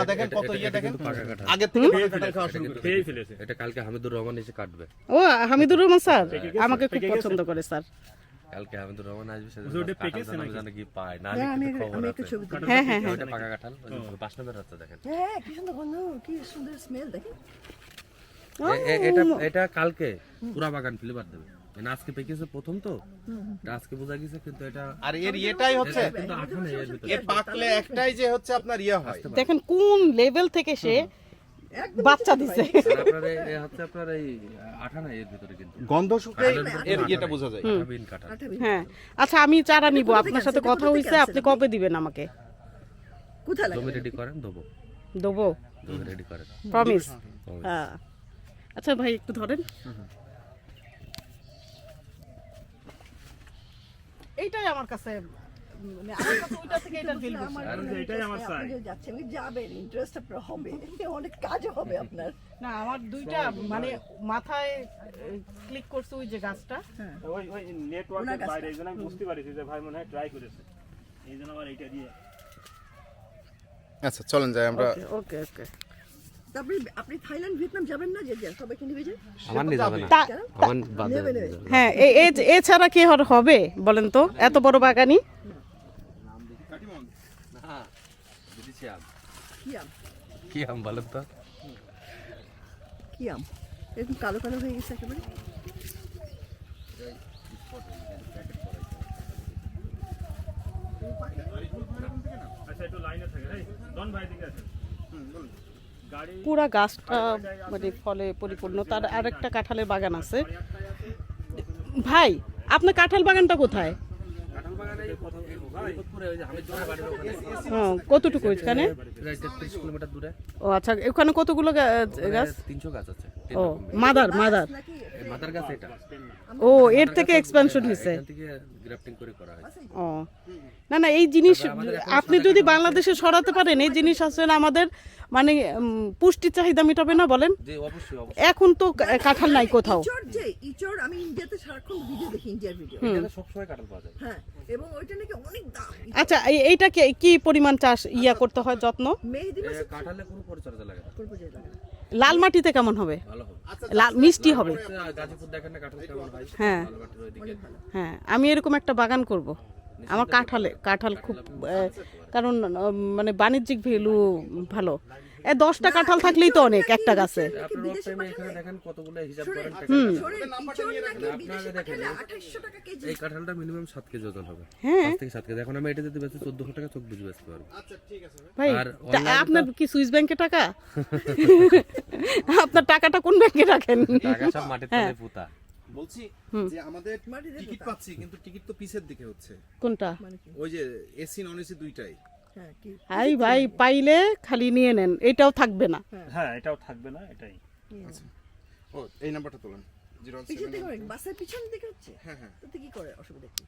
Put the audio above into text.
দেখেন এটা- কত ইয়ে দেখেন। কিন্তু পাকা কাঁঠাল। আগের থেকে খাওয়া শুরু করে এটা কালকে হামিদুর রহমান এসে কাটবে। ও হামিদুর রহমান স্যার? আমাকে খুব পছন্দ করে স্যার। কালকে হামিদুর রহমান আসবে কি পায়। না আমি আমি ছবি হ্যাঁ হ্যাঁ হ্যাঁ। পাকা কাঁঠাল পাঁচ নম্বর রাস্তা দেখেন। হ্যাঁ কি সুন্দর গন্ধ কি সুন্দর স্মেল দেখেন। এ- এ- এটা এটা কালকে পুরা বাগান ফেলে দেবে। মানে আজকে পেকেছে প্রথম তো? এটা আজকে বোঝা গেছে কিন্তু এটা আর এর ইয়েটাই হচ্ছে এটা কিন্তু আঠা নেই এর ভিতরে। পাকলে একটাই যে হচ্ছে আপনার ইয়ে হয়। দেখেন কোন লেভেল থেকে সে বাচ্চা দিছে। আর আপনার এই- হচ্ছে আপনার এই আঠা নাই এর ভিতরে কিন্তু। গন্ধ শুকে এর ইয়েটা বোঝা যায়। বিন কাঁঠাল। হ্যাঁ। আচ্ছা আমি চারা নিব। আপনার সাথে কথা হয়েছে আপনি কবে দিবেন আমাকে? কোথায় জমি রেডি করেন দেবো। দেবো? জমি রেডি করেন। প্রমিস হ্যাঁ। আচ্ছা ভাই একটু ধরেন এইটাই আমার কাছে মানে আমার কাছে ওইটা থেকে এটার feel বেশি। আমার আর মনে এটাই আমার interest, চাই। আপনি যে যাচ্ছেন ওই যাবেন ইন্টারেস্ট আপনার হবে অনেক কাজও হবে আপনার। না আমার দুইটা মানে মাথায় ক্লিক করছে ওই যে গাছটা। ওই ওই নেটওয়ার্কের কাছে। বাইরে এই জন্য আমি বুঝতে পারিছি যে ভাই মনে হয় ট্রাই করেছে। এই জন্য আবার এইটা দিয়ে। আচ্ছা চলেন যাই আমরা। ওকে ওকে তারপরে আপনি থাইল্যান্ড ভিয়েতনাম যাবেন না? যে যে সবাইকে আমার নিয়ে যাবে না। আমার বাদে নেবে, নেবে। হ্যাঁ এ- এ- এছাড়া কি হবে বলেন তো? এত বড় বাগানি না বুঝেছি আম? কি আম বলেন তো? কি আম? এরকম কালো কালো হয়ে গেছে একেবারে। আচ্ছা একটু লাইনে থাকে ডন ভাই দিকে আছে গাড়ি পুরা গাছটা মানে ফলে পরিপূর্ণ। তার আরেকটা কাঁঠালের বাগান আছে। ভাই আপনার কাঁঠাল বাগানটা কোথায়? হ্যাঁ, কতটুকু ওইখানে ও আচ্ছা ওখানে কতগুলো গাছ? তিনশো গাছ আছে। ও মাদার মাদার। এটা? ও এর থেকে এক্সপেনশন হয়েছে গ্রাফটিং করে করা হয় ও। না না এই জিনিস আপনি যদি বাংলাদেশে সরাতে পারেন এই জিনিস আসলে আমাদের মানে উম, পুষ্টির চাহিদা মেটাবে না বলেন? যে অবশ্যই অবশ্যই। এখন তো কাঁঠাল নাই কোথাও। ইচড় আমি ইন্ডিয়াতে সারাক্ষণ ভিডিও দেখি ইন্ডিয়ার ভিডিও এখানে সবসময় কাঁঠাল পাওয়া যায়। হ্যাঁ এবং ওইটা নাকি অনেক দাম। আচ্ছা এই- এইটা কি- কি পরিমাণ চাষ ইয়া করতে হয় যত্ন? মেহেদি কাঁঠালে কোনো পরিচর্যা লাগে না। লাল মাটিতে কেমন হবে? লাল মিষ্টি হবে। হয়? হ্যাঁ। হ্যাঁ আমি এরকম একটা বাগান করব। আমার কাঁঠালে কাঁঠাল খুব কারণ মানে বাণিজ্যিক ভ্যালু ভালো। এ দশটা কাঁঠাল থাকলেই তো অনেক একটা গাছে। আপনার রোড টাইমে এখানে দেখেন কতগুলো হিসাব করেন টাকা শোনেন, টাকা। ইচড় নাকি আপনারা বিদেশে দেখেন, পাঠালে 2800 টাকা কেজি। এই কাঁঠালটা মিনিমাম সাত কেজি ওজন হবে। হ্যাঁ। থেকে সাত কেজি। এখন আমি এটা যদি বেচি চোদ্দশো টাকা চোখ বুঝে বেচতে পারব। ভাই। আর তা online আপনার কি সুইস ব্যাংকে টাকা? আপনার টাকাটা কোন ব্যাংকে রাখেন? টাকা সব মাটির তলে পুতা। বলছি যে আমাদের টিকিট পাচ্ছি কিন্তু টিকিট তো পিছের দিকে হচ্ছে। কোনটা? মানে ওই যে এসি নন এসি দুইটাই। হ্যাঁ কি হাই ভাই পাইলে খালি নিয়ে নেন এটাও থাকবে না। হ্যাঁ। এটাও থাকবে না এটাই। ও এই নাম্বারটা তোলেন জিরো পিছন দিকে বাসের পিছন দিকে হচ্ছে? হ্যাঁ হ্যাঁ। তাতে কি করে অসুবিধা কি?